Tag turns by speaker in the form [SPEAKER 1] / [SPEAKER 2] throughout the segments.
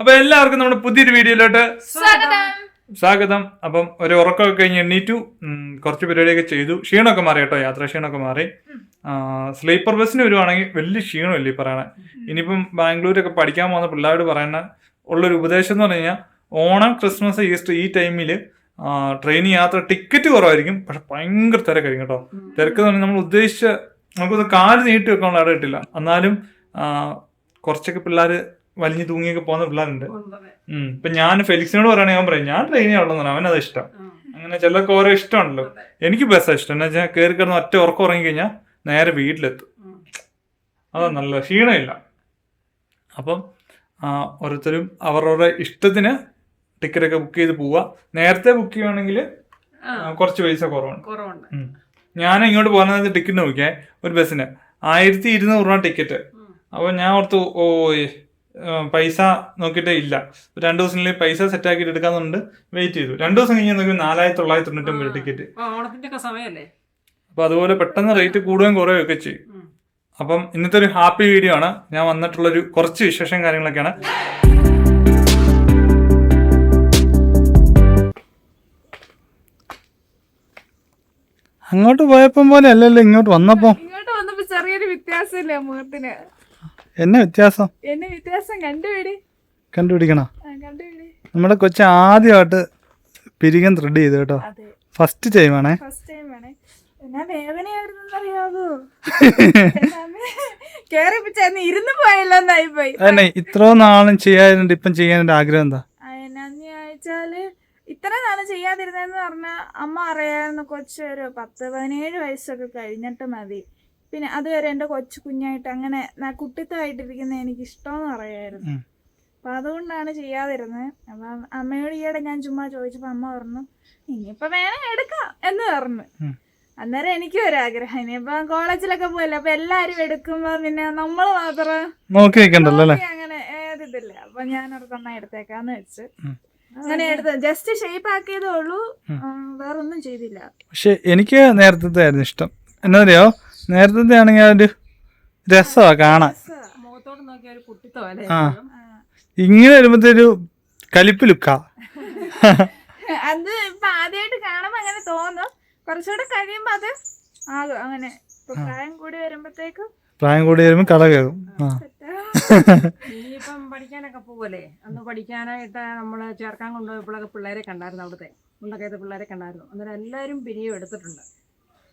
[SPEAKER 1] അപ്പൊ എല്ലാവർക്കും നമ്മുടെ പുതിയൊരു വീഡിയോയിലോട്ട്
[SPEAKER 2] സ്വാഗതം.
[SPEAKER 1] അപ്പം ഒരു ഉറക്കമൊക്കെ കഴിഞ്ഞ് എണ്ണീറ്റു കുറച്ച് പരിപാടിയൊക്കെ ചെയ്തു. ക്ഷീണമൊക്കെ മാറി കേട്ടോ യാത്രാ ക്ഷീണമൊക്കെ മാറി. സ്ലീപ്പർ ബസ്സിന് വരുവാണെങ്കിൽ വലിയ ക്ഷീണമില്ല ഈ പറയണ? ഇനിയിപ്പം ബാംഗ്ലൂരൊക്കെ പഠിക്കാൻ പോകുന്ന പിള്ളേരോട് പറയുന്ന ഉള്ളൊരു ഉപദേശം എന്ന് പറഞ്ഞു കഴിഞ്ഞാൽ ഓണം ക്രിസ്മസ് ഈസ്റ്റർ ഈ ടൈമിൽ ട്രെയിൻ യാത്ര ടിക്കറ്റ് കുറവായിരിക്കും. പക്ഷെ ഭയങ്കര തിരക്കായിരിക്കും കേട്ടോ. തിരക്ക് എന്ന് പറഞ്ഞാൽ നമ്മൾ ഉദ്ദേശിച്ച നമുക്കൊന്ന് കാൽ നീട്ടി വെക്കാനുള്ള ഇടയിട്ടില്ല എന്നാലും കുറച്ചൊക്കെ പിള്ളേർ വലിഞ്ഞു തൂങ്ങിയൊക്കെ പോകുന്ന പിള്ളേരുണ്ട്. ഇപ്പൊ ഞാൻ ഫെലിക്സിനോട് പറയുകയാണെങ്കിൽ ഞാൻ പറയും ഞാൻ ട്രെയിനിൽ ഉള്ളതാണ് അവനത് ഇഷ്ടം. അങ്ങനെ ചിലർക്ക് ഓരോ ഇഷ്ടമാണല്ലോ. എനിക്ക് ബസ്സാണ് ഇഷ്ടം. എന്ന് വെച്ചാൽ കയറി കിടന്ന് ഒറ്റ ഉറക്കം ഉറങ്ങി കഴിഞ്ഞാൽ നേരെ വീട്ടിലെത്തും. അതാ നല്ല ക്ഷീണമില്ല. അപ്പം ഓരോരുത്തരും അവരവരുടെ ഇഷ്ടത്തിന് ടിക്കറ്റ് ഒക്കെ ബുക്ക് ചെയ്ത് പോവുക. നേരത്തെ ബുക്ക് ചെയ്യുവാണെങ്കിൽ കുറച്ച് പൈസ കുറവാണ്
[SPEAKER 2] കുറവുണ്ട്.
[SPEAKER 1] ഞാൻ ഇങ്ങോട്ട് പോകുന്നത് ടിക്കറ്റ് നോക്കിയേ ഒരു ബസ്സിന്. ആയിരത്തി ഇരുന്നൂറ് രൂപ ടിക്കറ്റ്. അപ്പോൾ ഞാൻ ഓർത്തു ഓ പൈസ നോക്കിയിട്ട് ഇല്ല. രണ്ടു ദിവസത്തിനുള്ളിൽ പൈസ സെറ്റ് ആക്കിയിട്ട് എടുക്കാന്നുണ്ട്. വെയിറ്റ് ചെയ്തു. രണ്ടു ദിവസം കഴിഞ്ഞ് നോക്കി നാലായിരത്തി തൊള്ളായിരത്തി തൊണ്ണൂറ്റൊമ്പത് ടിക്കറ്റ് അപ്പൊ അതുപോലെ പെട്ടെന്ന് റേറ്റ് കൂടുകയും കുറയുകയും ഒക്കെ ചെയ്യും അപ്പം ഇന്നത്തെ ഒരു ഹാപ്പി വീഡിയോ ആണ്. ഞാൻ വന്നിട്ടുള്ള ഒരു കുറച്ച് വിശേഷം കാര്യങ്ങളൊക്കെയാണ്. അങ്ങോട്ട് പോയപ്പം പോലെ അല്ലല്ലോ ഇങ്ങോട്ട് വന്നപ്പോ.
[SPEAKER 3] ഇങ്ങോട്ട് വന്നപ്പോ ചെറിയൊരു വ്യത്യാസമില്ല മുഖത്തിന്?
[SPEAKER 1] എന്നെ വ്യത്യാസം?
[SPEAKER 3] എന്നെ വ്യത്യാസം? കണ്ടുപിടി.
[SPEAKER 1] കണ്ടുപിടിക്കണോ?
[SPEAKER 3] കണ്ടുപിടി.
[SPEAKER 1] നമ്മുടെ കൊച്ചു ആദ്യമായിട്ട് പിരികൻ ത്രെഡ് ചെയ്തു കേട്ടോ. ഫസ്റ്റ്
[SPEAKER 3] ഫസ്റ്റ് ടൈം ആണേ. എന്നാ വേദനയായിരുന്നു അറിയാവോ കേറിപ്പിച്ചായിരുന്നു. ഇരുന്ന് പോയല്ലോ എന്നായി പോയി
[SPEAKER 1] അതന്നെ ഇത്രയും നാളും ചെയ്യാതിരുന്നിട്ട് ഇപ്പം ചെയ്യാനൊരു ആഗ്രഹം എന്താ?
[SPEAKER 3] എന്നാന്ന് ചോദിച്ചാൽ ഇത്ര നാൾ ചെയ്യാതിരുന്നെന്ന് പറഞ്ഞ അമ്മ അറിയായിരുന്നു കൊച്ചു ഒരു പത്ത് പതിനേഴ് വയസ്സൊക്കെ കഴിഞ്ഞിട്ട് മതി. പിന്നെ അതുവരെ എന്റെ കൊച്ചു കുഞ്ഞായിട്ട് അങ്ങനെ കുട്ടിത്തമായിട്ടിരിക്കുന്ന എനിക്ക് ഇഷ്ടമെന്ന് പറയായിരുന്നു. അപ്പൊ അതുകൊണ്ടാണ് ചെയ്യാതിരുന്നത്. അപ്പം അമ്മയോട് ഈയിടെ ഞാൻ ചുമ്മാ ചോദിച്ചപ്പോ അമ്മ പറഞ്ഞു ഇനിയിപ്പൊ വേണം എടുക്കാം എന്ന് പറഞ്ഞു. അന്നേരം എനിക്കും ഒരാഗ്രഹം ഇനിയിപ്പൊ കോളേജിലൊക്കെ പോയല്ലോ അപ്പൊ എല്ലാരും എടുക്കുമ്പോ പിന്നെ നമ്മൾ മാത്രം
[SPEAKER 1] നോക്കി നിൽക്കണ്ടല്ലോ അല്ലേ?
[SPEAKER 3] അങ്ങനെ ഏതില്ല അപ്പൊ ഞാൻ ഒരെണ്ണം എടുത്തേക്കാന്ന് വെച്ച്. അങ്ങനെ എടുത്ത് ജസ്റ്റ് ഷേപ്പ് ആക്കിയതേ ഉള്ളൂ. വേറൊന്നും ചെയ്തില്ല.
[SPEAKER 1] പക്ഷെ എനിക്ക് നേരത്തെ ആയിരുന്നു ഇഷ്ടം. എന്നറിയോ നേരത്തെ ആണെങ്കിൽ ഒരു രസമാ കാണാൻ
[SPEAKER 2] ഒരു
[SPEAKER 1] ആ. ഇങ്ങനെ വരുമ്പത്തൊരു കലിപ്പ് ലുക്കാ.
[SPEAKER 3] അത് ഇപ്പൊ ആദ്യമായിട്ട് കാണുമ്പോ അങ്ങനെ തോന്നും. കുറച്ചുകൂടെ കഴിയുമ്പോ അത് ആകും അങ്ങനെ. പ്രായം കൂടി വരുമ്പത്തേക്കും
[SPEAKER 1] പ്രായം കൂടി വരുമ്പോൾ കള കയറും
[SPEAKER 2] ഇനിയിപ്പം പഠിക്കാനൊക്കെ പോവല്ലേ? അന്ന് പഠിക്കാനായിട്ട് നമ്മൾ ചേർക്കാൻ കൊണ്ടുപോയപ്പോഴൊക്കെ പിള്ളേരെ കണ്ടായിരുന്നു അവിടുത്തെ. മുണ്ടക്കയത്തെ പിള്ളേരെ കണ്ടായിരുന്നു. അന്നേരം എല്ലാവരും പിരിയും എടുത്തിട്ടുണ്ട്.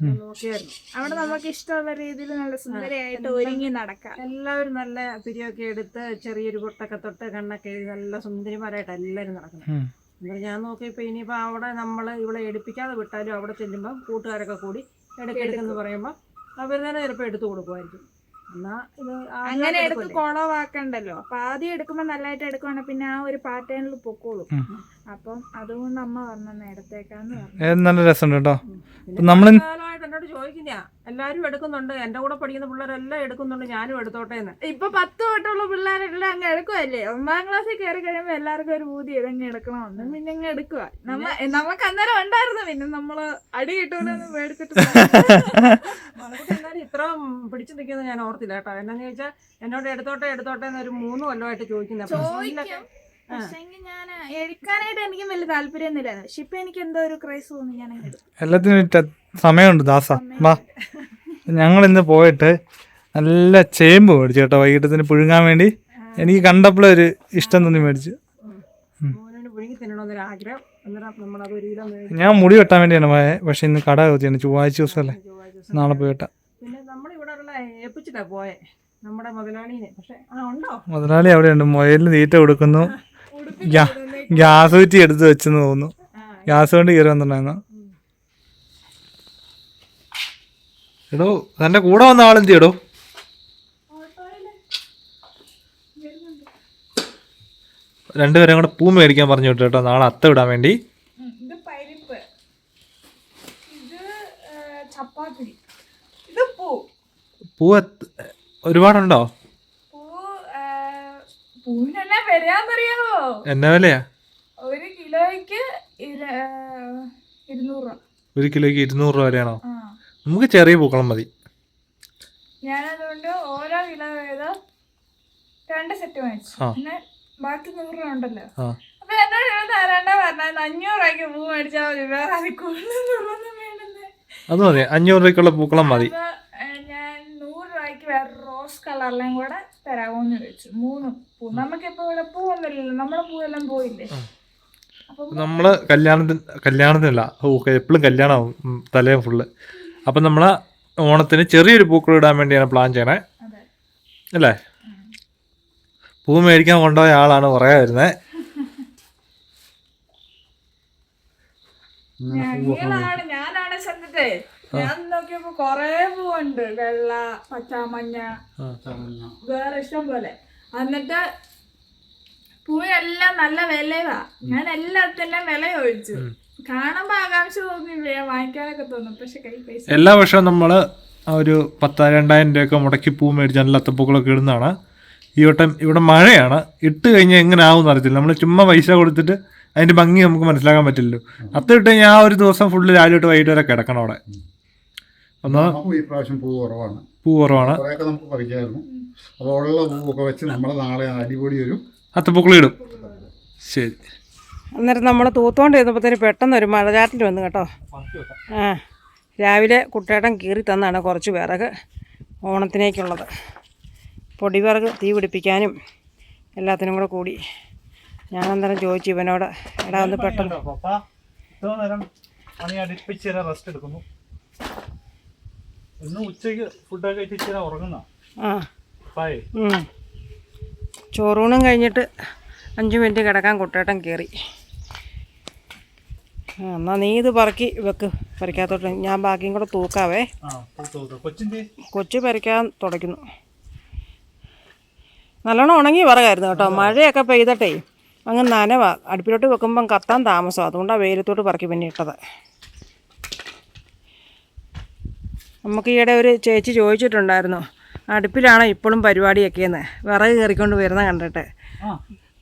[SPEAKER 2] നോക്കിയായിരുന്നു.
[SPEAKER 3] അവിടെ നമുക്ക് ഇഷ്ടമുള്ള രീതിയിൽ നല്ല സുന്ദരിയായിട്ട് ഒരുങ്ങി നടക്കാം.
[SPEAKER 2] എല്ലാവരും നല്ല പിരിയൊക്കെ എടുത്ത് ചെറിയൊരു പൊട്ടൊക്കെ തൊട്ട് കണ്ണൊക്കെ എഴുതി നല്ല സുന്ദരിമാരായിട്ട് എല്ലാവരും നടക്കണം
[SPEAKER 1] എന്നാൽ
[SPEAKER 2] എന്നിട്ട് ഞാൻ നോക്കിയപ്പോൾ ഇനിയിപ്പോൾ അവിടെ നമ്മൾ ഇവിടെ എടുപ്പിക്കാതെ വിട്ടാലും അവിടെ ചെല്ലുമ്പോൾ കൂട്ടുകാരൊക്കെ കൂടി എടുക്കെടുക്കെന്ന് പറയുമ്പോൾ അവർ തന്നെ ചിലപ്പോൾ എടുത്തു കൊടുക്കുമായിരിക്കും. എന്നാ ഇത് ആദ്യമായിട്ട്
[SPEAKER 3] അങ്ങനെ എടുത്ത്? കുളവാക്കണ്ടല്ലോ. അപ്പൊ ആദ്യം എടുക്കുമ്പോ നല്ലതായിട്ട് എടുക്കുവാണെങ്കിൽ പിന്നെ ആ ഒരു പാറ്റേണിൽ പൊക്കോളൂ. അപ്പം അതുകൊണ്ട് അമ്മ പറഞ്ഞു എടുത്തേക്കാന്ന്
[SPEAKER 1] നല്ല രസമുണ്ട് കേട്ടോ.
[SPEAKER 2] പിന്നെ ചോദിക്കുന്ന എല്ലാരും എടുക്കുന്നുണ്ട്. എന്റെ കൂടെ പഠിക്കുന്ന പിള്ളേരെല്ലാം എടുക്കുന്നുണ്ട്. ഞാനും എടുത്തോട്ടെ എന്ന്
[SPEAKER 3] ഇപ്പൊ പത്ത് തൊട്ടുള്ള പിള്ളേരെല്ലാം അങ്ങ് എടുക്കുവല്ലേ? ഒമ്പതാം ക്ലാസ്സിൽ കയറി കഴിയുമ്പോ എല്ലാവർക്കും ഒരു ബൂതി ഇതങ്ങ് എടുക്കണമെന്ന് പിന്നെ അങ്ങ് എടുക്കുക നമ്മ നമുക്ക് അന്നേരം ഉണ്ടായിരുന്നു. പിന്നെ നമ്മൾ അടി കിട്ടൂലെന്ന്
[SPEAKER 2] മേടിച്ചിട്ട് എന്നാലും ഇത്ര പിടിച്ചു നിൽക്കുന്നത് ഞാൻ ഓർത്തില്ല കേട്ടോ. എന്നാന്ന് ചോദിച്ചാൽ എന്നോട് എടുത്തോട്ടെ എടുത്തോട്ടെ എന്ന് ഒരു മൂന്ന് കൊല്ലമായിട്ട് ചോദിക്കുന്നത്
[SPEAKER 3] ചോദിക്കും. പക്ഷെങ്കിൽ ഞാൻ എടുക്കാനായിട്ട് എനിക്ക് വലിയ താല്പര്യമൊന്നുമില്ലായിരുന്നു. പക്ഷെ ഇപ്പൊ എനിക്ക് എന്തോ ഒരു ക്രൈസ് തോന്നി ഞാൻ
[SPEAKER 1] എല്ലാത്തിനും സമയമുണ്ട് ദാസ. വാ. ഞങ്ങൾ ഇന്ന് പോയിട്ട് നല്ല ചേമ്പ് മേടിച്ചു കേട്ടോ വൈകിട്ടത്തിന് പുഴുങ്ങാൻ വേണ്ടി. എനിക്ക് കണ്ടപ്പോഴൊരു ഇഷ്ടം തോന്നി മേടിച്ചു. ഞാൻ മുടി വെട്ടാൻ വേണ്ടിയാണ് പോയത് പക്ഷെ ഇന്ന് കട കൊത്തിയാണ് ചൊവ്വാഴ്ച ദിവസമല്ലേ? നാളെ പോയി വെട്ടാം.
[SPEAKER 2] ഉണ്ടോ?
[SPEAKER 1] മുതലാളി അവിടെയുണ്ട്. മുയലിന് തീറ്റ കൊടുക്കുന്നു. ഗ്യാസ് കുറ്റി എടുത്ത് വെച്ചെന്ന് തോന്നുന്നു. ഗ്യാസ് കൊണ്ട് കയറി വന്നിട്ടുണ്ടായിരുന്നു. എടോ തന്റെ കൂടെ വന്ന ആളെന്ത് ചെയ്യടോ? രണ്ടുപേരും കൂടെ പൂ മേടിക്കാൻ പറഞ്ഞു വിട്ടു കേട്ടോ. നാളെ അത്ത വിടാൻ വേണ്ടി.
[SPEAKER 3] ഇത് പരിപ്പ്. ഇത് ചപ്പാത്തി. ഇത് പൂ.
[SPEAKER 1] പൂ ഒരുപാടുണ്ടോ? എന്നാ വിലയാ?
[SPEAKER 3] ഒരു കിലോയ്ക്ക് ഇരുന്നൂറ് രൂപ.
[SPEAKER 1] ഒരു കിലോയ്ക്ക് ഇരുന്നൂറ് രൂപ വരെയാണോ നമുക്ക് ചെറിയ പൂക്കളം മതി.
[SPEAKER 3] ഞാനതുകൊണ്ട് ഓരോ കിലോ വീതം രണ്ട് സെറ്റ് വാങ്ങിച്ചു പിന്നെ ബാക്കി നൂറ് രൂപ ഉണ്ടല്ലോ.
[SPEAKER 1] ആ.
[SPEAKER 3] അപ്പൊ എന്നോട് ഇവിടെ ആരാണ്ടാ പറഞ്ഞാൽ അഞ്ഞൂറ് രൂപയ്ക്ക് പൂ മേടിച്ചാൽ മതി. വേറെ കൂടുതലൊന്നും വേണ്ടുന്നത്
[SPEAKER 1] അത് മതി. അഞ്ഞൂറ് രൂപയ്ക്കുള്ള പൂക്കളം മതി.
[SPEAKER 3] ഞാൻ നൂറ് രൂപയ്ക്ക് വേറെ റോസ് കളറിലും കൂടെ തരാമോന്ന് ചോദിച്ചു. മൂന്ന് പൂ. നമുക്കിപ്പോ ഇവിടെ പൂവൊന്നുമില്ലല്ലോ നമ്മുടെ പൂവെല്ലാം പോയില്ലേ? അപ്പൊ
[SPEAKER 1] നമ്മൾ കല്യാണത്തിന് കല്യാണത്തിനല്ല. ഓ എപ്പോഴും കല്യാണം തലേ ഫുള്ള് അപ്പം നമ്മൾ ഓണത്തിന് ചെറിയൊരു പൂക്കൾ ഇടാൻ വേണ്ടിയാണ് പ്ലാൻ ചെയ്യണേ. അല്ലേ? പൂ മേടിക്കാൻ കൊണ്ടുപോയ ആളാണ് കുറേ വരുന്നത്
[SPEAKER 3] ഞാനാണ് ചെന്നിട്ടേ. ഞാൻ നോക്കിയപ്പോ കൊറേ പൂവുണ്ട്. വെള്ള പച്ച മഞ്ഞ വേറെ ഇഷ്ടം പോലെ. എന്നിട്ട് പൂവെല്ലാം നല്ല വിലവാ ഞാൻ എല്ലാത്തിനും വില ചോദിച്ചു. കാണുമ്പോ ആകാംക്ഷ തോന്നി വാങ്ങിക്കാനൊക്കെ തോന്നും. പക്ഷെ കൈ പൈസ
[SPEAKER 1] എല്ലാ വർഷവും നമ്മൾ ഒരു പത്ത് രണ്ടായിരം രൂപയൊക്കെ മുടക്കി പൂ മേടിച്ച് നല്ല അത്തപ്പൂക്കളൊക്കെ ഇടുന്നതാണ്. ഈ വട്ടം ഇവിടെ മഴയാണ്. ഇട്ട് കഴിഞ്ഞാൽ എങ്ങനെ ആവും അറിയത്തില്ല. നമ്മൾ ചുമ്മാ പൈസ കൊടുത്തിട്ട് അതിന്റെ ഭംഗി നമുക്ക് മനസ്സിലാക്കാൻ പറ്റില്ലല്ലോ. അത്ത ഇട്ട് കഴിഞ്ഞാൽ ആ ഒരു ദിവസം ഫുള്ള് രാവിലെ തൊട്ട് വൈകിട്ട് വരെ കിടക്കണം അവിടെ. ഒന്ന്
[SPEAKER 4] ഈ പ്രാവശ്യം പൂ കുറവാണ്.
[SPEAKER 1] പൂ കുറവാണ്.
[SPEAKER 4] കുറേയൊക്കെ നമുക്ക് പറിക്കായിരുന്നു. അപ്പോൾ ഉള്ള പൂവൊക്കെ വെച്ച് നമ്മൾ നാളെ അടിപൊളി ഒരു
[SPEAKER 1] അത്തപ്പൂക്കളിടും ശരി.
[SPEAKER 2] അന്നേരം നമ്മൾ തൂത്തോണ്ട് ചെയ്തപ്പോഴത്തേന് പെട്ടെന്ന് ഒരു മഴചാറ്റിൽ വന്നു കേട്ടോ. ആ രാവിലെ കുട്ടേട്ടൻ കീറി തന്നാണ് കുറച്ച് വിറക് ഓണത്തിനേക്കുള്ളത്. പൊടിവിറക് തീ പിടിപ്പിക്കാനും എല്ലാത്തിനും കൂടെ കൂടി. ഞാനന്നേരം ചോദിച്ചു ഇവനോട് എടാ ഒന്ന് പെട്ടെന്ന്
[SPEAKER 1] റെസ്റ്റ് എടുക്കുന്നു. ഇന്ന് ഉച്ചയ്ക്ക് ഫുഡൊക്കെ ഉറങ്ങുന്ന
[SPEAKER 2] ആ. ചോറൂണും കഴിഞ്ഞിട്ട് അഞ്ച് മിനിറ്റ് കിടക്കാൻ കുട്ടേട്ടൻ കയറി ആ എന്നാൽ നീ ഇത് പറക്കി വെക്ക്. പറിക്കാത്തോട്ട് ഞാൻ ബാക്കിയും കൂടെ തൂക്കാവേ. കൊച്ചു പറിക്കാൻ തുടയ്ക്കുന്നു. നല്ലോണം ഉണങ്ങി പറകായിരുന്നു കേട്ടോ. മഴയൊക്കെ പെയ്തട്ടെ. അങ്ങ് നനവ. അടുപ്പിലോട്ട് വെക്കുമ്പം കത്താൻ താമസം. അതുകൊണ്ടാണ് വെയിലത്തോട്ട് പറക്കി പിന്നെ ഇട്ടത്. നമുക്ക് ഈയിടെ ഒരു ചേച്ചി ചോദിച്ചിട്ടുണ്ടായിരുന്നു. അടുപ്പിലാണ് ഇപ്പോഴും പരിപാടിയൊക്കെയെന്ന്. വിറക് കയറിക്കൊണ്ട് വരുന്ന കണ്ടിട്ട്.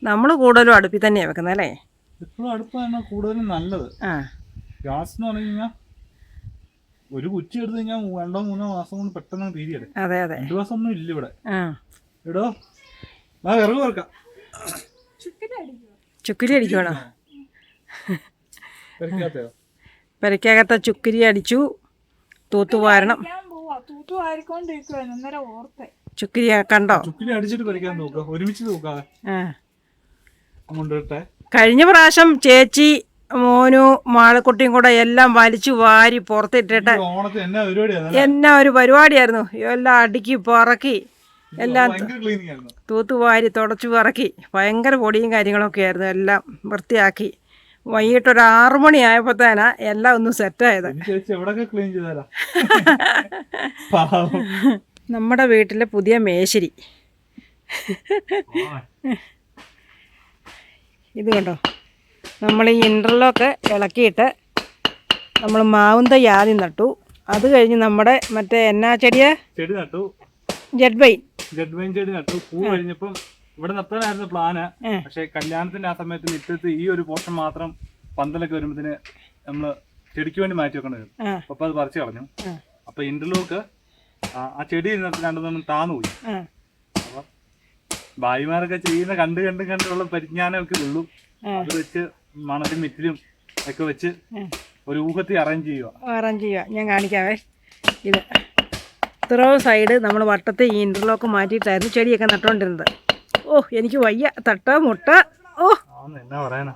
[SPEAKER 2] നമ്മൾ കൂടുതലും അടുപ്പിൽ തന്നെയാണ് വെക്കുന്നത് അല്ലേ?
[SPEAKER 1] ഇപ്പോഴും അടുപ്പ് തന്നെ കൂടുതലും നല്ലത്.
[SPEAKER 2] ആ.
[SPEAKER 1] ഗ്യാസ് എന്ന് പറഞ്ഞു കഴിഞ്ഞാൽ ഒരു കുറ്റി എടുത്തു കഴിഞ്ഞാൽ രണ്ടോ മൂന്നോ മാസം കൊണ്ട് പെട്ടെന്ന് തീരുകയല്ലേ
[SPEAKER 2] അതെ അതെ.
[SPEAKER 1] രണ്ടു മാസം ഒന്നും ഇല്ല ഇവിടെ.
[SPEAKER 2] ആ.
[SPEAKER 1] എടോ ആ വിറക് വറക്കാം.
[SPEAKER 2] ചുക്കിരി അടിക്കുവാണോ? പെരക്കകത്ത ചുക്കിരി അടിച്ചു. തൂത്തുവാരണം
[SPEAKER 3] ഞാൻ പോവാ. തൂത്തു ആയിക്കൊണ്ടിരിക്കുവായിരുന്നു അന്നേരം ഓർത്തെ.
[SPEAKER 2] ചുക്കിരി കണ്ടോ?
[SPEAKER 1] ചുക്കിരി അടിച്ചിട്ട് പെരക്കാൻ നോക്കുക ഒരുമിച്ച് നോക്കാതെ
[SPEAKER 2] ആ.
[SPEAKER 1] കൊണ്ടിട്ടെ
[SPEAKER 2] കഴിഞ്ഞ പ്രാവശ്യം ചേച്ചി മോനു മാളക്കുട്ടിയും കൂടെ എല്ലാം വലിച്ചു വാരി പുറത്തിട്ടിട്ട്
[SPEAKER 1] എന്നാ
[SPEAKER 2] ഒരു പരിപാടിയായിരുന്നു. എല്ലാം അടുക്കി പറക്കി എല്ലാം തൂത്തുവാരി തുടച്ചു പറക്കി ഭയങ്കര പൊടിയും കാര്യങ്ങളൊക്കെ ആയിരുന്നു എല്ലാം വൃത്തിയാക്കി. വൈകിട്ട് ഒരു ആറു മണി ആയപ്പോഴത്തേനാ എല്ലാം ഒന്ന് സെറ്റായത് നമ്മുടെ വീട്ടിലെ പുതിയ മേശിരി. ഇത് കണ്ടോ? നമ്മൾ ഈ ഇന്റർലോക്ക് ഇളക്കിയിട്ട് നമ്മൾ മാവും തൈ ആദ്യം നട്ടു. അത് കഴിഞ്ഞ് നമ്മുടെ മറ്റേ എന്നാ ചെടിയാ?
[SPEAKER 1] ചെടി നട്ടു.
[SPEAKER 2] ജഡ് ബൈൻ
[SPEAKER 1] ജഡ് ബൈൻ ചെടി നട്ടു. പൂ കഴിഞ്ഞപ്പം ഇവിടെ നിർത്താനായിരുന്നു പ്ലാന്. പക്ഷെ കല്യാണത്തിന്റെ ആ സമയത്ത് നിറ്റത്ത് ഈ ഒരു പോർഷൻ മാത്രം പന്തലൊക്കെ വരുമ്പത്തിന് നമ്മൾ ചെടിക്ക് വേണ്ടി മാറ്റി വെക്കേണ്ടി വരും. അപ്പൊ അത് പറിച്ചു കളഞ്ഞു. അപ്പൊ ഇന്റർലോക്ക് ആ ചെടി രണ്ടു താന്നു പോയി. ഭായിമാരൊക്കെ ചെയ്യുന്ന കണ്ട് കണ്ട് കണ്ടുള്ള പരിജ്ഞാനമൊക്കെ ഉള്ളൂ. അത് വെച്ച് മണലും മിറ്റിലും ഒക്കെ വെച്ച് ഒരു ഊഹത്തിൽ അറേഞ്ച് ചെയ്യുക.
[SPEAKER 2] അറേഞ്ച് ചെയ്യുക. ഞാൻ കാണിക്കാവേ. ഇത് ഇത്രയും സൈഡ് നമ്മൾ വട്ടത്തെ ഈ ഇന്റർലോക്ക് മാറ്റിയിട്ടായിരുന്നു ചെടിയൊക്കെ നട്ടുകൊണ്ടിരുന്നത്. ഓ എനിക്ക് വയ്യ. തട്ട മുട്ട. ഓ.
[SPEAKER 1] എന്നാ
[SPEAKER 2] പറയണ?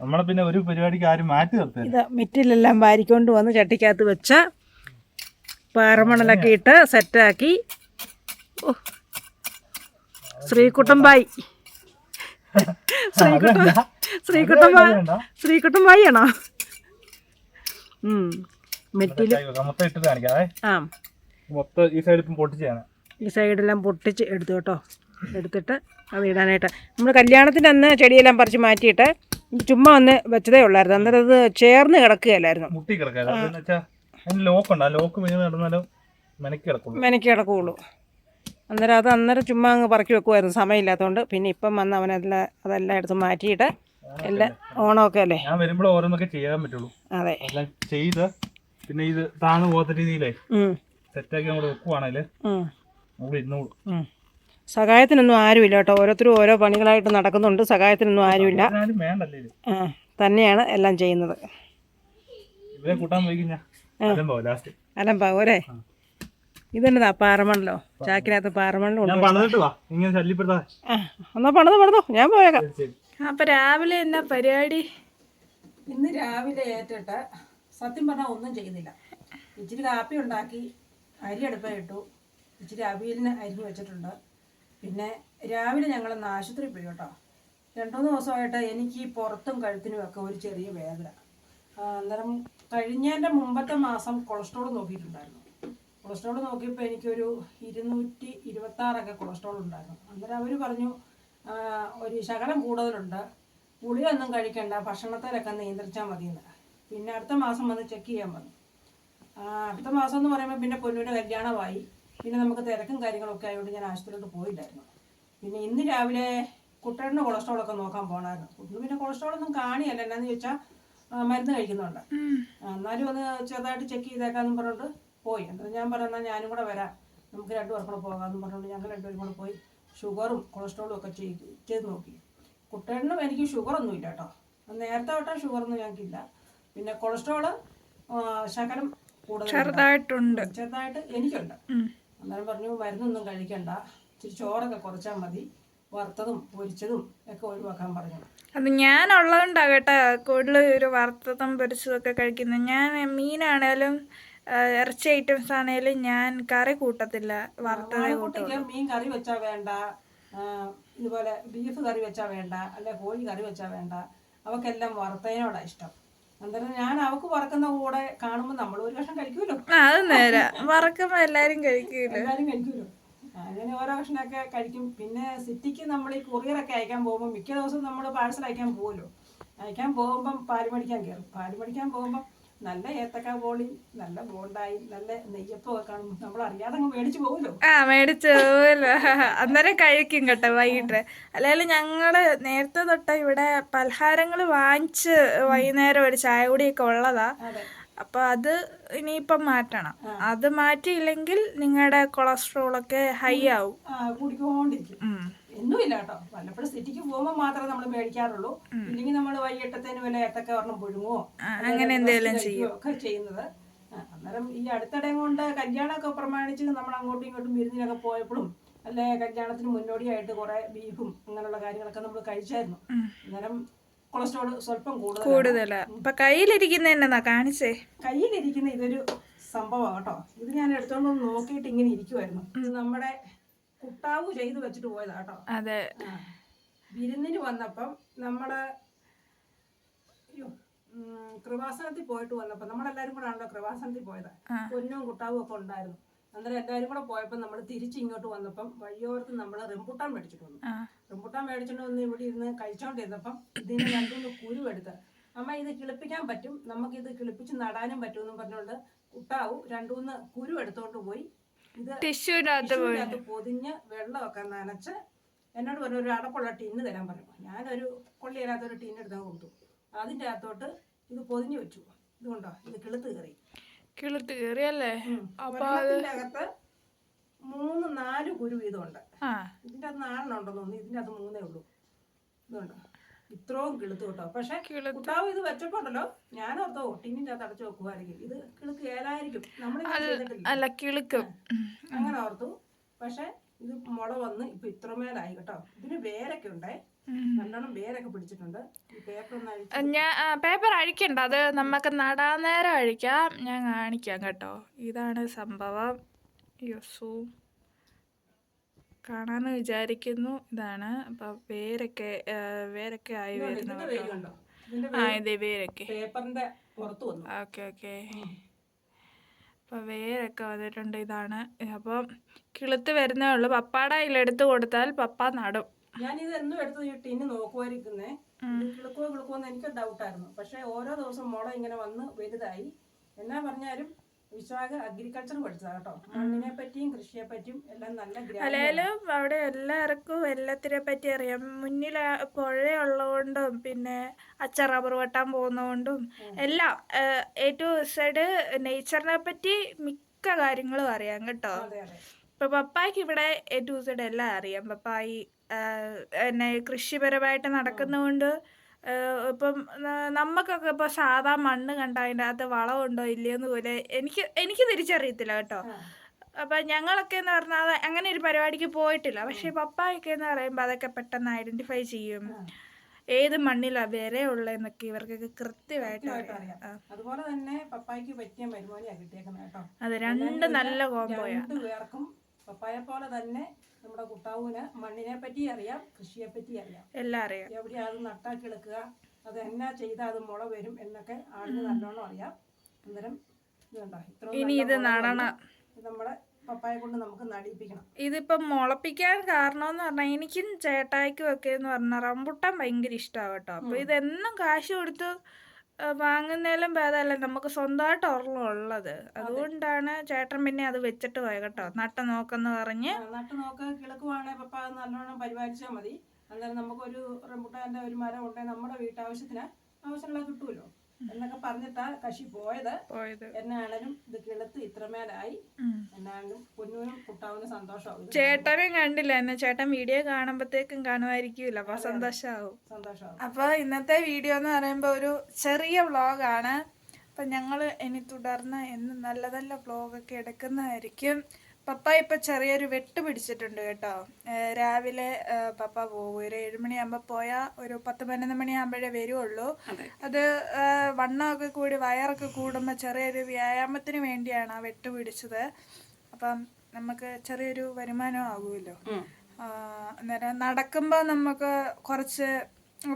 [SPEAKER 1] നമ്മളെ പിന്നെ ഒരു പരിപാടിക്ക് ആരും മാറ്റി നിർത്തി
[SPEAKER 2] ഇത് മിറ്റിലെല്ലാം വാരിക്കൊണ്ട് വന്ന് ചട്ടിക്കകത്ത് വെച്ച പാറമണലൊക്കെ ഇട്ട് സെറ്റാക്കി ഓ. ശ്രീകുട്ടമ്പായി ശ്രീകുട്ടം ശ്രീകുട്ടമ്പായി ശ്രീകുട്ടമ്പായി ആണോ ആ.
[SPEAKER 1] മൊത്തം ഈ സൈഡ് ഇപ്പം പൊട്ടിച്ചാണ്
[SPEAKER 2] ഈ സൈഡെല്ലാം പൊട്ടിച്ച് എടുത്തു കേട്ടോ. എടുത്തിട്ട് അത് ഇടാനായിട്ട്. നമ്മൾ കല്യാണത്തിന്റെ അന്ന് ചെടിയെല്ലാം പറിച്ച് മാറ്റിയിട്ട് ചുമ്മാ ഒന്ന് വെച്ചതേ ഉള്ളായിരുന്നു. അന്നേരം അത് ചേർന്ന് കിടക്കുകയല്ലായിരുന്നു.
[SPEAKER 1] മുട്ടി ലോക്ക് ഉണ്ട്. ആ ലോക്ക് വീണ് നടന്നാലും മെനക്ക് കിടക്കുള്ളൂ.
[SPEAKER 2] മെനക്ക് കിടക്കുകയുള്ളൂ. അന്നേരം അത് അന്നേരം ചുമ്മാ അങ്ങ് പറക്കി വെക്കുമായിരുന്നു സമയമില്ലാത്തതുകൊണ്ട് പിന്നെ ഇപ്പം വന്ന് അവനെല്ലാം അതെല്ലാം എടുത്ത് മാറ്റിയിട്ട് എല്ലാം ഓണമൊക്കെ അല്ലേ?
[SPEAKER 1] ഞാൻ വരുമ്പോൾ ഓരോന്നൊക്കെ ചെയ്യാൻ പറ്റുള്ളൂ.
[SPEAKER 2] അതെ.
[SPEAKER 1] എല്ലാം ചെയ്ത് പിന്നെ ഇത് താണു പോകാത്ത രീതിയിലേ സെറ്റാക്കി നമ്മൾ വെക്കുവാണെങ്കിൽ നമ്മൾ ഇരുന്നോളൂ.
[SPEAKER 2] സഹായത്തിനൊന്നും ആരുമില്ല കേട്ടോ. ഓരോരുത്തരും ഓരോ പണികളായിട്ട് നടക്കുന്നുണ്ട്. സഹായത്തിനൊന്നും ആരുമില്ല. തന്നെയാണ് എല്ലാം ചെയ്യുന്നത്.
[SPEAKER 1] ഇവരെ
[SPEAKER 2] ഇതെന്നതാ പാറമണലോ. ചാക്കിനകത്ത് പാറമണ്ണിലോ
[SPEAKER 1] ഞാൻ
[SPEAKER 2] എന്നാ പണിത് പണിതോ. പോയേക്കാം.
[SPEAKER 3] അപ്പൊ രാവിലെ എന്നാ പരിപാടി?
[SPEAKER 2] ഇന്ന് രാവിലെ ഏറ്റിട്ട് സത്യം പറഞ്ഞാൽ ഒന്നും ചെയ്യുന്നില്ല. ഇച്ചിരി കാപ്പി ഉണ്ടാക്കി അരി അടുപ്പം ഇട്ടു ഇച്ചിരി അവിയലിന് അരി വെച്ചിട്ടുണ്ട്. പിന്നെ രാവിലെ ഞങ്ങളൊന്ന് ആശുപത്രി പോയി കേട്ടോ. രണ്ടുമൂന്ന് ദിവസമായിട്ട് എനിക്ക് ഈ പുറത്തും കഴുത്തിനും ഒക്കെ ഒരു ചെറിയ വേദന. അന്നേരം കഴിഞ്ഞതിന്റെ മുമ്പത്തെ മാസം കൊളസ്ട്രോൾ നോക്കിയിട്ടുണ്ടായിരുന്നു. കൊളസ്ട്രോൾ നോക്കിയപ്പോൾ എനിക്കൊരു ഇരുന്നൂറ്റി ഇരുപത്താറൊക്കെ കൊളസ്ട്രോൾ ഉണ്ടായിരുന്നു. അന്നേരം അവർ പറഞ്ഞു ഒരു ശകലം കൂടുതലുണ്ട്. ഗുളിയൊന്നും കഴിക്കണ്ട. ഭക്ഷണത്തിലൊക്കെ നിയന്ത്രിച്ചാൽ മതിയെന്ന്. പിന്നെ അടുത്ത മാസം വന്ന് ചെക്ക് ചെയ്യാൻ വന്നു അടുത്ത മാസം എന്ന് പറയുമ്പോൾ പിന്നെ പൊന്നൂരെ കല്യാണമായി. പിന്നെ നമുക്ക് തിരക്കും കാര്യങ്ങളൊക്കെ ആയതുകൊണ്ട് ഞാൻ ആശുപത്രിയിലോട്ട് പോയില്ലായിരുന്നു. പിന്നെ ഇന്ന് രാവിലെ കുട്ടേട്ടന് കൊളസ്ട്രോളൊക്കെ നോക്കാൻ പോകണമായിരുന്നു കുട്ടിന് പിന്നെ കൊളസ്ട്രോൾ ഒന്നും കാണിയല്ല. എന്നാന്ന് ചോദിച്ചാൽ മരുന്ന് കഴിക്കുന്നുണ്ട്. എന്നാലും ഒന്ന് ചെറുതായിട്ട് ചെക്ക് ചെയ്തേക്കാന്നും പറഞ്ഞുകൊണ്ട് പോയി. എന്നിട്ട് ഞാൻ പറഞ്ഞാൽ ഞാനും കൂടെ വരാം. നമുക്ക് രണ്ടു പേർക്കും കൂടെ പോകാമെന്ന് പറഞ്ഞുകൊണ്ട് ഞങ്ങൾ രണ്ടുപേരും കൂടെ പോയി ഷുഗറും കൊളസ്ട്രോളും ഒക്കെ ചെയ്ത് ചെയ്ത് നോക്കി. കുട്ടേണ്ണും എനിക്ക് ഷുഗറൊന്നും ഇല്ല കേട്ടോ. നേരത്തെ തൊട്ടാ ഷുഗറൊന്നും ഞങ്ങൾക്കില്ല. പിന്നെ കൊളസ്ട്രോൾ ശകലം കൂടുതൽ
[SPEAKER 3] ചെറുതായിട്ടുണ്ട്.
[SPEAKER 2] ചെറുതായിട്ട് എനിക്കുണ്ട്. അന്നേരം പറഞ്ഞു മരുന്നൊന്നും കഴിക്കണ്ട. ഇച്ചിരി ചോറൊക്കെ കുറച്ചാൽ മതി. വറുത്തതും പൊരിച്ചതും ഒക്കെ ഒഴിവാക്കാൻ പറഞ്ഞു.
[SPEAKER 3] അത് ഞാൻ കേട്ടോ കൂടുതൽ ഒരു വറുത്തതും പൊരിച്ചതൊക്കെ കഴിക്കുന്നത്. ഞാൻ മീനാണേലും ഇറച്ചി ഐറ്റംസ് ആണെങ്കിലും ഞാൻ കറി കൂട്ടത്തില്ല. വറുത്തതേ കൂട്ടുള്ളൂ.
[SPEAKER 2] മീൻ കറി വെച്ചാ വേണ്ട. ഇതുപോലെ ബീഫ് കറി വെച്ചാ വേണ്ട. അല്ലെ കോഴി കറി വെച്ചാ വേണ്ട. അവക്കെല്ലാം വറുത്തതിനോടാ ഇഷ്ടം. അന്നേരം ഞാൻ അവക്ക് വറക്കുന്ന കൂടെ കാണുമ്പോൾ നമ്മൾ ഒരു കഷ്ണം കഴിക്കുമല്ലോ
[SPEAKER 3] ആ അത് നേരാ. വറക്കുമ്പോ എല്ലാരും കഴിക്കൂലോ?
[SPEAKER 2] എല്ലാവരും കഴിക്കുമല്ലോ അങ്ങനെ ഓരോ കഷ്ണമൊക്കെ കഴിക്കും. പിന്നെ സിറ്റിക്ക് നമ്മൾ ഈ കൊറിയറൊക്കെ അയക്കാൻ പോകുമ്പോൾ മിക്ക ദിവസവും നമ്മൾ പാഴ്സൽ അയക്കാൻ പോകുമല്ലോ അയക്കാൻ പോകുമ്പം പാൽ മേടിക്കാൻ കയറും പാൽ മേടിക്കാൻ പോകുമ്പം നല്ല ഏത്തക്ക ബോളി നല്ല ബോണ്ടായി നല്ല നെയ്യപ്പമൊക്കെ കാണുമ്പോൾ നമ്മൾ അറിയാതെ അങ്ങ് മേടിച്ച് പോകുമല്ലോ
[SPEAKER 3] ആ മേടിച്ചു പോകുമല്ലോ അന്നേരം കഴിക്കും കേട്ടോ വൈകിട്ട്. അല്ലെങ്കിൽ ഞങ്ങൾ നേരത്തെ തൊട്ട് ഇവിടെ പലഹാരങ്ങൾ വാങ്ങിച്ച് വൈകുന്നേരം ഒരു ചായ കുടിയൊക്കെ ഉള്ളതാ. അപ്പൊ അത് ഇനിയിപ്പം മാറ്റണം. അത് മാറ്റിയില്ലെങ്കിൽ നിങ്ങളുടെ കൊളസ്ട്രോൾ ഒക്കെ ഹൈ ആവും.
[SPEAKER 2] കുടിക്കൊണ്ടിരിക്കും.
[SPEAKER 3] ഉം.
[SPEAKER 2] എന്നും കേട്ടോ വല്ലപ്പോഴും സിറ്റിക്ക് പോകുമ്പോൾ മാത്രമേ നമ്മൾ മേടിക്കാറുള്ളൂ. ഇല്ലെങ്കിൽ നമ്മൾ വൈകിട്ടത്തേന് വല്ല ഏത്തക്ക ഒരെണ്ണം പുഴുങ്ങുവോ
[SPEAKER 3] അങ്ങനെ എന്തെങ്കിലും
[SPEAKER 2] ഒക്കെ ചെയ്യുന്നത്. അന്നേരം ഈ അടുത്തിടെ കൊണ്ട് കല്യാണമൊക്കെ പ്രമാണിച്ച് നമ്മൾ അങ്ങോട്ടും ഇങ്ങോട്ടും വിരുന്നിനൊക്കെ പോയപ്പോഴും അല്ലെ കല്യാണത്തിന് മുന്നോടിയായിട്ട് കുറെ ബീഫും അങ്ങനെയുള്ള കാര്യങ്ങളൊക്കെ നമ്മൾ കഴിച്ചായിരുന്നു. അന്നേരം കൊളസ്ട്രോൾ സ്വല്പം
[SPEAKER 3] കൂടുതലാ. കയ്യിലിരിക്കുന്ന കാണിച്ചേ?
[SPEAKER 2] കയ്യിലിരിക്കുന്ന ഇതൊരു സംഭവമാണ് കേട്ടോ. ഇത് ഞാൻ എടുത്തോണ്ട് നോക്കിയിട്ട് ഇങ്ങനെ ഇരിക്കുമായിരുന്നു ഇത് നമ്മുടെ കുട്ടാവ് ചെയ്ത് വെച്ചിട്ട് പോയതാ കേട്ടോ.
[SPEAKER 3] അതെ.
[SPEAKER 2] വിരുന്നിന് വന്നപ്പം നമ്മുടെ കൃപാസനത്തിൽ പോയിട്ട് വന്നപ്പോൾ നമ്മളെല്ലാരും കൂടെ ആണല്ലോ കൃപാസനത്തിൽ പോയത്. പൊന്നും കുട്ടാവും ഒക്കെ ഉണ്ടായിരുന്നു. അന്നേരം എല്ലാവരും കൂടെ പോയപ്പോൾ നമ്മൾ തിരിച്ച് ഇങ്ങോട്ട് വന്നപ്പം വയ്യോർത്ത് നമ്മൾ റെമ്പുട്ടാൻ മേടിച്ചിട്ട് വന്നു. റെമ്പുട്ടാൻ മേടിച്ചിട്ട് വന്ന് ഇവിടെ ഇരുന്ന് കഴിച്ചോണ്ടിരുന്നപ്പം ഇതിന് രണ്ടുമൂന്ന് കുരു എടുത്ത്. അമ്മ ഇത് കിളിപ്പിക്കാൻ പറ്റും. നമുക്ക് ഇത് കിളിപ്പിച്ച് നടാനും പറ്റുമെന്നും പറഞ്ഞുകൊണ്ട് കുട്ടാവു രണ്ടുമൂന്ന് കുരു എടുത്തോണ്ട് പോയി.
[SPEAKER 3] ടിഷ്യൂനകത്ത്
[SPEAKER 2] പൊതിഞ്ഞ് വെള്ളമൊക്കെ നനച്ച് എന്നോട് പറഞ്ഞു ഒരു അടപ്പുള്ള ടിന്ന് തരാൻ പറഞ്ഞു. ഞാനൊരു കൊള്ളിയില്ലാത്ത ഒരു ടിന്ന് എടുത്താൽ കൊടുത്തു. അതിന്റെ അകത്തോട്ട് ഇത് പൊതിഞ്ഞ് വെച്ചു. ഇതുകൊണ്ടോ ഇത് കിളുത്ത് കയറി.
[SPEAKER 3] കിളുത്ത് കയറിയല്ലേ
[SPEAKER 2] അതിന്റെ അകത്ത് മൂന്ന് നാല് കുരു വീതമുണ്ട്. ഇതിന്റെ അകത്ത് ഉണ്ടോ തോന്നുന്നു. ഇതിന്റെ അകത്ത് മൂന്നേ ഉള്ളൂ. ഇതുണ്ടോ ഇത്രയും കിളുത്ത് കേട്ടോ പക്ഷെ കിളുത്താവ് ഇത് വെച്ചപ്പോണ്ടല്ലോ ഞാൻ ഓർത്തോ ടിന്നിന്റെ അകത്ത് അടച്ചു വെക്കുമായിരിക്കും ഇത് കിളുക്ക് ഏലായിരിക്കും. നമ്മൾ
[SPEAKER 3] അല്ല കിളുക്കും.
[SPEAKER 2] അങ്ങനെ ഓർത്തു. പക്ഷെ ഇത് മുള വന്ന് ഇപ്പൊ ഇത്രമേലായി കേട്ടോ. ഇതിന് വേരൊക്കെ ഉണ്ടേ. നല്ലോണം വേരൊക്കെ പിടിച്ചിട്ടുണ്ട്. ഈ പേപ്പർ ഒന്ന്
[SPEAKER 3] ഞാൻ പേപ്പർ അഴിക്കണ്ട. അത് നമുക്ക് നടാൻ നേരം അഴിക്കാം. ഞാൻ കാണിക്കാം കേട്ടോ. ഇതാണ് സംഭവം. യൊസു കാണാന്ന് വിചാരിക്കുന്നു. ഇതാണ്. അപ്പൊ പേരൊക്കെ വേരൊക്കെ ആയി വരുന്നു ആ ഇതേ വേരൊക്കെ. Okay okay. അപ്പോൾ വേരൊക്കെ വന്നിട്ടുണ്ട് ഇതാണ്. അപ്പം കിളുത്ത് വരുന്നേ ഉള്ളൂ. പപ്പാടെ എടുത്തു കൊടുത്താൽ പപ്പ നടും.
[SPEAKER 2] ഞാനിത് എന്നും എടുത്തു ഈ ടിന്ന് നോക്കുമായിരിക്കുന്നേ കിളുക്കോ കിളുക്കോ എന്ന് എനിക്ക് ഡൗട്ടായിരുന്നു പക്ഷെ ഓരോ ദിവസം മുള ഇങ്ങനെ വന്ന് വലുതായി. എന്നാ പറഞ്ഞാലും വിശാഖ അഗ്രികൾച്ചർ പഠിച്ചതാ കേട്ടോ. മണ്ണിനെ പറ്റിയും കൃഷിയെ പറ്റിയും എല്ലാം നല്ല
[SPEAKER 3] അല്ലേലും അവിടെ എല്ലാവർക്കും എല്ലാത്തിനെ പറ്റി അറിയാം. മുന്നിൽ പുഴയുള്ളതുകൊണ്ടും പിന്നെ അച്ഛൻ റബ്ബർ വെട്ടാൻ പോകുന്നതുകൊണ്ടും എല്ലാം എ ടു സൈഡ് നേച്ചറിനെ പറ്റി മിക്ക കാര്യങ്ങളും അറിയാം കേട്ടോ. ഇപ്പൊ പപ്പായ്ക്ക് ഇവിടെ എ ടു സൈഡ് എല്ലാം അറിയാം. പപ്പായി എന്നെ കൃഷിപരമായിട്ട് നടക്കുന്നതുകൊണ്ട് ഇപ്പം നമുക്കൊക്കെ ഇപ്പൊ സാധാ മണ്ണ് കണ്ട അതിന്റെ അകത്ത് വളമുണ്ടോ ഇല്ലയോന്ന് പോലെ എനിക്ക് എനിക്ക് തിരിച്ചറിയത്തില്ല കേട്ടോ. അപ്പൊ ഞങ്ങളൊക്കെ എന്ന് പറഞ്ഞാൽ അങ്ങനെ ഒരു പരിപാടിക്ക് പോയിട്ടില്ല. പക്ഷെ പപ്പായൊക്കെ എന്ന് പറയുമ്പോൾ അതൊക്കെ പെട്ടെന്ന് ഐഡന്റിഫൈ ചെയ്യും. ഏത് മണ്ണിലാണ് വിര ഉള്ളതെന്നൊക്കെ ഇവർക്കൊക്കെ കൃത്യമായിട്ട്.
[SPEAKER 2] അതുപോലെ തന്നെ പപ്പായ്ക്ക് പറ്റിയ കിട്ടിയേക്കുന്നത് കേട്ടോ.
[SPEAKER 3] അതെ രണ്ട് നല്ല
[SPEAKER 2] കോമ്പോയാണ് പപ്പായെ പോലെ തന്നെ നമ്മുടെ കുട്ടാവൂന് മണ്ണിനെ പറ്റി അറിയാം കൃഷിയെ പറ്റി അറിയാം.
[SPEAKER 3] എല്ലാം അറിയാം.
[SPEAKER 2] എവിടെയാ അത് നട്ടാക്കി എടുക്കുക അത് എന്നാ ചെയ്താൽ അത് മുള വരും എന്നൊക്കെ ആളിന് നല്ലോണം അറിയാം. അന്നേരം
[SPEAKER 3] ഇനി ഇത് നടണം.
[SPEAKER 2] നമ്മുടെ പപ്പായ കൊണ്ട് നമുക്ക് നടിയിപ്പിക്കണം
[SPEAKER 3] ഇതിപ്പം മുളപ്പിക്കാൻ കാരണം എന്ന് പറഞ്ഞാൽ എനിക്കും ചേട്ടായിക്കും ഒക്കെ എന്ന് പറഞ്ഞാൽ റംബുട്ടാൻ ഭയങ്കര ഇഷ്ടമാണ് കേട്ടോ. അപ്പൊ ഇതെന്നും കാശ് കൊടുത്ത് വാങ്ങുന്നതിലും ഭേദമല്ല. നമുക്ക് സ്വന്തമായിട്ട് ഒരെണ്ണം ഉള്ളത്. അതുകൊണ്ടാണ് ചേട്ടൻ പിന്നെ അത് വെച്ചിട്ട് പോയ കേട്ടോ. നട്ട നോക്കെന്ന് പറഞ്ഞ്.
[SPEAKER 2] നട്ട് നോക്ക് കിളക്കുവാണെ പപ്പ അത് നല്ലോണം പരിപാലിച്ചാൽ മതി. അന്നേരം നമുക്കൊരു റംബുട്ടാന്റെ ഒരു മരം ഉണ്ടെങ്കിൽ നമ്മുടെ വീട്ടാവശ്യത്തിന്. ആവശ്യമുള്ള കിട്ടുമല്ലോ. എന്നൊക്കെ പറഞ്ഞിട്ടാ കശി പോയത്.
[SPEAKER 3] പോയത്.
[SPEAKER 2] എന്നാണേലും ഇത് കിളുത്ത് ഇത്രമേലായി. എന്നാണേലും പൊന്നൂനും കുട്ടാവിനും സന്തോഷമാവും. ചേട്ടനെ
[SPEAKER 3] ചേട്ടനും കണ്ടില്ല. എന്നെ ചേട്ടൻ വീഡിയോ കാണുമ്പോഴത്തേക്കും കാണുമായിരിക്കില്ല. അപ്പൊ സന്തോഷമാവും
[SPEAKER 2] സന്തോഷമാവും
[SPEAKER 3] അപ്പൊ ഇന്നത്തെ വീഡിയോ എന്ന് പറയുമ്പോൾ ഒരു ചെറിയ വ്ളോഗാണ്. അപ്പൊ ഞങ്ങൾ ഇനി തുടർന്ന് എന്ന് നല്ല നല്ല വ്ളോഗൊക്കെ എടുക്കുന്നതായിരിക്കും. പപ്പ ഇപ്പം ചെറിയൊരു വെട്ട് പിടിച്ചിട്ടുണ്ട് കേട്ടോ. രാവിലെ പപ്പ പോകും. ഒരു ഏഴുമണിയാകുമ്പോൾ പോയാൽ ഒരു പത്ത് പതിനൊന്ന് മണിയാകുമ്പോഴേ വരുള്ളൂ അത്. വണ്ണമൊക്കെ കൂടി വയറൊക്കെ കൂടുമ്പോൾ ചെറിയൊരു വ്യായാമത്തിന് വേണ്ടിയാണ് ആ വെട്ട് പിടിച്ചത്. അപ്പം നമുക്ക് ചെറിയൊരു വരുമാനം ആകുമല്ലോ. അന്നേരം നടക്കുമ്പോൾ നമുക്ക് കുറച്ച്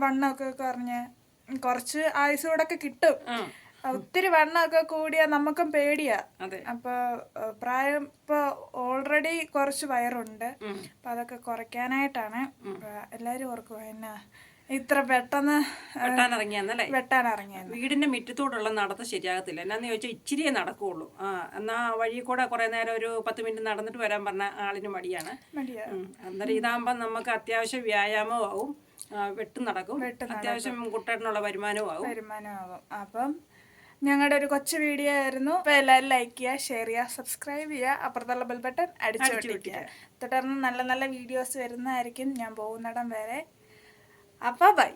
[SPEAKER 3] വണ്ണമൊക്കെ കുറഞ്ഞ് കുറച്ച് ആയുസ് കൂടെ ഒക്കെ കിട്ടും ഒത്തിരി വണ്ണമൊക്കെ കൂടിയാ നമുക്കും പേടിയാ. അപ്പൊ പ്രായം ഇപ്പൊ ഓൾറെഡി കുറച്ച് വയറുണ്ട്. അപ്പൊ അതൊക്കെ കുറയ്ക്കാനായിട്ടാണ്. എല്ലാരും ഓർക്കും എന്നാ ഇത്ര പെട്ടെന്ന്
[SPEAKER 5] വെട്ടാനിറങ്ങിയെന്നല്ലേ?
[SPEAKER 3] ഇറങ്ങിയത്
[SPEAKER 5] വീടിന്റെ മുറ്റത്തോടുള്ള നടത്തം ശരിയാകത്തില്ല. എന്നാന്ന് ചോദിച്ചാൽ ഇച്ചിരിയേ നടക്കുകയുള്ളൂ ആ എന്നാ വഴി കൂടെ കുറെ നേരം ഒരു പത്ത് മിനിറ്റ് നടന്നിട്ട് വരാൻ പറഞ്ഞ ആളിന് മടിയാണ്. അന്നേരം ഇതാകുമ്പോൾ നമുക്ക് അത്യാവശ്യം വ്യായാമവും ആവും. വെട്ടും നടക്കും. അത്യാവശ്യം കുട്ടേട്ടനുള്ള വരുമാനവും ആവും.
[SPEAKER 3] വരുമാനമാകും അപ്പം ഞങ്ങളുടെ ഒരു കൊച്ചു വീഡിയോ ആയിരുന്നു. അപ്പൊ എല്ലാവരും ലൈക്ക് ചെയ്യുക ഷെയർ ചെയ്യുക സബ്സ്ക്രൈബ് ചെയ്യുക. അപ്പുറത്തുള്ള ബെൽ ബട്ടൺ അടിച്ചു പൊട്ടിക്കുക. തുടർന്ന് നല്ല നല്ല വീഡിയോസ് വരുന്നതായിരിക്കും. ഞാൻ പോകുന്നിടം വരെ. അപ്പോൾ ബൈ